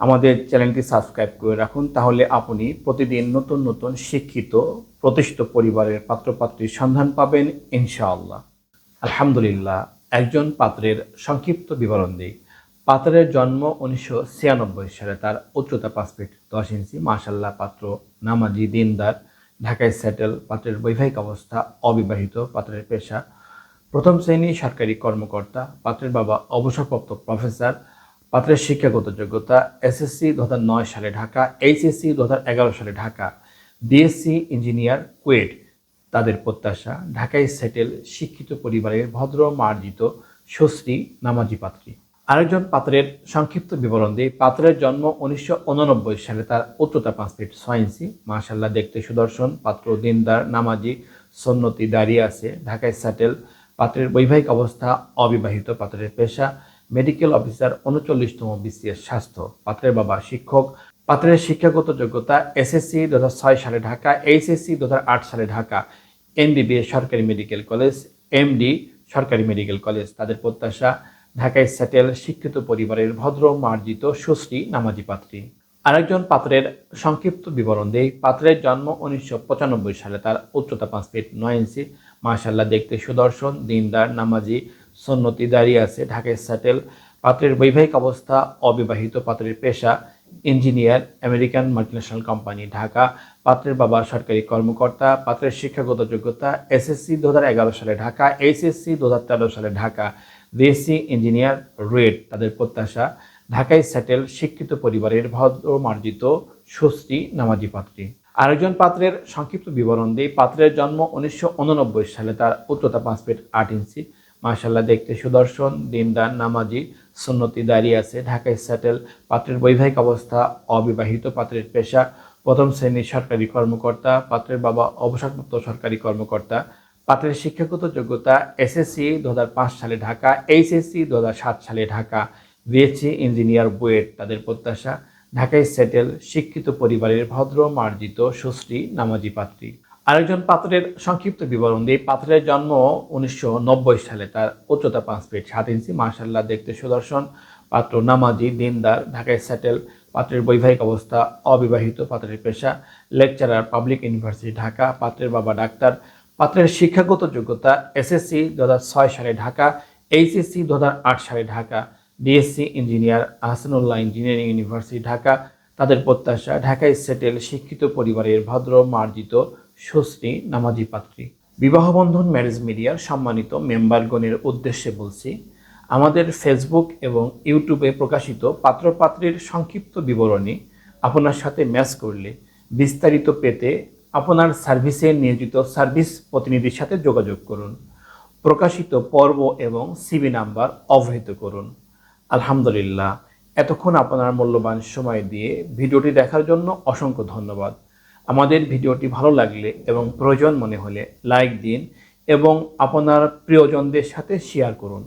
আমাদের চ্যানেলটি সাবস্ক্রাইব করে রাখুন, তাহলে আপনি প্রতিদিন নতুন নতুন শিক্ষিত, প্রতিষ্ঠিত পরিবারের পাত্রপাত্রীর সন্ধান পাবেন, ইনশাআল্লাহ। আলহামদুলিল্লাহ, একজন পাত্রের সংক্ষিপ্ত বিবরণ দিই। পাত্রের জন্ম উনিশশো ছিয়ানব্বই সালে, তার উচ্চতা পাঁচ ফিট দশ ইঞ্চি। মাশাল্লাহ পাত্র নামাজি, দিনদার, ঢাকায় সেটেল, পাত্রের বৈবাহিক অবস্থা অবিবাহিত, পাত্রের পেশা প্রথম শ্রেণি সরকারি কর্মকর্তা, পাত্রের বাবা অবসরপ্রাপ্ত প্রফেসর পাত্রের শিক্ষাগত যোগ্যতা, এসএসসি দু হাজার নয় সালে ঢাকা, এইচএসসি দু এগারো সালে ঢাকা, বিএসসি ইঞ্জিনিয়ার কুয়েট, তাদের প্রত্যাশা, ঢাকায় সেটেল, শিক্ষিত পরিবারের ভদ্র, মার্জিত, সুশ্রী, নামাজি পাত্রী। আরেকজন পাত্রের সংক্ষিপ্ত বিবরণ দিই পাত্রের জন্ম উনিশশো উননব্বই সালে তার উচ্চতা পাঁচ ফিট ছয় ইঞ্চি। মাশাল্লাহ দেখতে সুদর্শন, পাত্র দিনদার, নামাজি সন্নতি দাঁড়িয়ে আছে। ঢাকায় সেটেল, পাত্রের বৈবাহিক অবস্থা, অবিবাহিত পাত্রের পেশা মেডিকেল অফিসার উনচল্লিশতম বিসিএস স্বাস্থ্য। পাত্রের বাবা শিক্ষক। পাত্রের শিক্ষাগত যোগ্যতা এসএসসি দু সালে ঢাকা, এইচএসসি দু সালে ঢাকা। এমবিবিএস সরকারি মেডিকেল কলেজ, এমডি সরকারি মেডিকেল কলেজ। তাদের প্রত্যাশা, ঢাকায় সেটেল, শিক্ষিত পরিবারের ভদ্র, মার্জিত, সুশ্রী, নামাজি পাত্রী। আরেকজন পাত্রের সংক্ষিপ্ত বিবরণ দেই। পাত্রের জন্ম উনিশশো পঁচানব্বই সালে। তার উচ্চতা পাঁচ ফিট নয় ইঞ্চি। মাশাল্লাহ দেখতে সুদর্শন, দিনদার, নামাজি সন্নতি দাঁড়িয়ে আছে। ঢাকায় স্যাটেল পাত্রের বৈবাহিক অবস্থা, অবিবাহিত পাত্রের পেশা engineer American multinational company Dhaka, পাত্রের বাবা সরকারি কর্মকর্তা, পাত্রের শিক্ষাগত যোগ্যতা এসএসসি দু হাজার এগারো সালে ঢাকা এইচএসসি দু সালে ঢাকা বিএসসি ইঞ্জিনিয়ার রুয়েট তাদের প্রত্যাশা। ঢাকায় স্যাটেল শিক্ষিত পরিবারের ভদ্রমার্জিত সুশ্রী নামাজি পাত্রী। আরেকজন পাত্রের সংক্ষিপ্ত বিবরণ দিই। পাত্রের জন্ম উনিশশো উননব্বই সালে, তার উচ্চতা পাঁচ ফিট আট ইঞ্চি। মাশাল্লাহ দেখতে সুদর্শন, দিনদার, নামাজি, সুন্নতি দাঁড়িয়ে আছে। ঢাকায় স্যাটেল পাত্রের বৈবাহিক অবস্থা, অবিবাহিত পাত্রের পেশা, প্রথম শ্রেণির সরকারি কর্মকর্তা, পাত্রের বাবা অবসরপ্রাপ্ত সরকারি কর্মকর্তা, পাত্রের শিক্ষাগত যোগ্যতা এসএসসি দু হাজার পাঁচ সালে ঢাকা এইচএসসি দু হাজার সাত সালে ঢাকা বিএসসি ইঞ্জিনিয়ার বুয়েট, তাদের প্রত্যাশা। ঢাকায় সেটেল শিক্ষিত পরিবারের ভদ্র, মার্জিত সুশ্রী নামাজি পাত্রী। আরেকজন পাত্রের সংক্ষিপ্ত বিবরণ দিই পাত্রের জন্ম উনিশশো নব্বই সালে। তার উচ্চতা পাঁচ ফিট সাত ইঞ্চি। মার্শাল্লাহ দেখতে সুদর্শন। পাত্র নামাজি, দিনদার, ঢাকায় সেটেল। পাত্রের বৈবাহিক অবস্থা অবিবাহিত। পাত্রের পেশা লেকচারার পাবলিক ইউনিভার্সিটি, ঢাকা। পাত্রের বাবা ডাক্তার। পাত্রের শিক্ষাগত যোগ্যতা এসএসসি দু সালে ঢাকা, এইচএসসি দু সালে Dhaka, DSC engineer Ahsanullah engineering university, Dhaka. তাদের প্রত্যাশা, ঢাকায় সেটেল, শিক্ষিত পরিবারের ভদ্র, মার্জিত সুশ্রী নামাজি পাত্রী। বিবাহবন্ধন ম্যারেজ মিডিয়ার সম্মানিত মেম্বারগণের উদ্দেশ্যে বলছি, আমাদের ফেসবুক এবং ইউটিউবে প্রকাশিত পাত্রপাত্রীর সংক্ষিপ্ত বিবরণী আপনার সাথে ম্যাচ করলে বিস্তারিত পেতে আপনার সার্ভিসে নিয়োজিত সার্ভিস প্রতিনিধির সাথে যোগাযোগ করুন। প্রকাশিত পর্ব এবং সিবি নাম্বার অবহিত করুন। আলহামদুলিল্লাহ। এতক্ষণ আপনার মূল্যবান সময় দিয়ে ভিডিওটি দেখার জন্য অসংখ্য ধন্যবাদ। আমাদের ভিডিওটি ভালো লাগলে এবং প্রয়োজন মনে হলে লাইক দিন এবং আপনার প্রিয়জনদের সাথে শেয়ার করুন।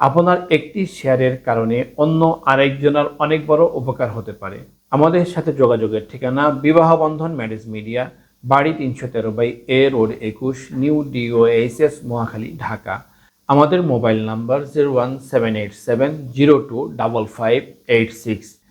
আপনার একটি শেয়ারের কারণে অন্য আরেকজনের অনেক বড় উপকার হতে পারে। আমাদের সাথে যোগাযোগের ঠিকানা বিবাহ বন্ধন ম্যারেজ মিডিয়া, বাড়ি তিনশো তেরো বাই এ রোড একুশ, new DO H S Mohakhali, Dhaka. আমাদের mobile number zero one seven eight seven zero two double five eight six.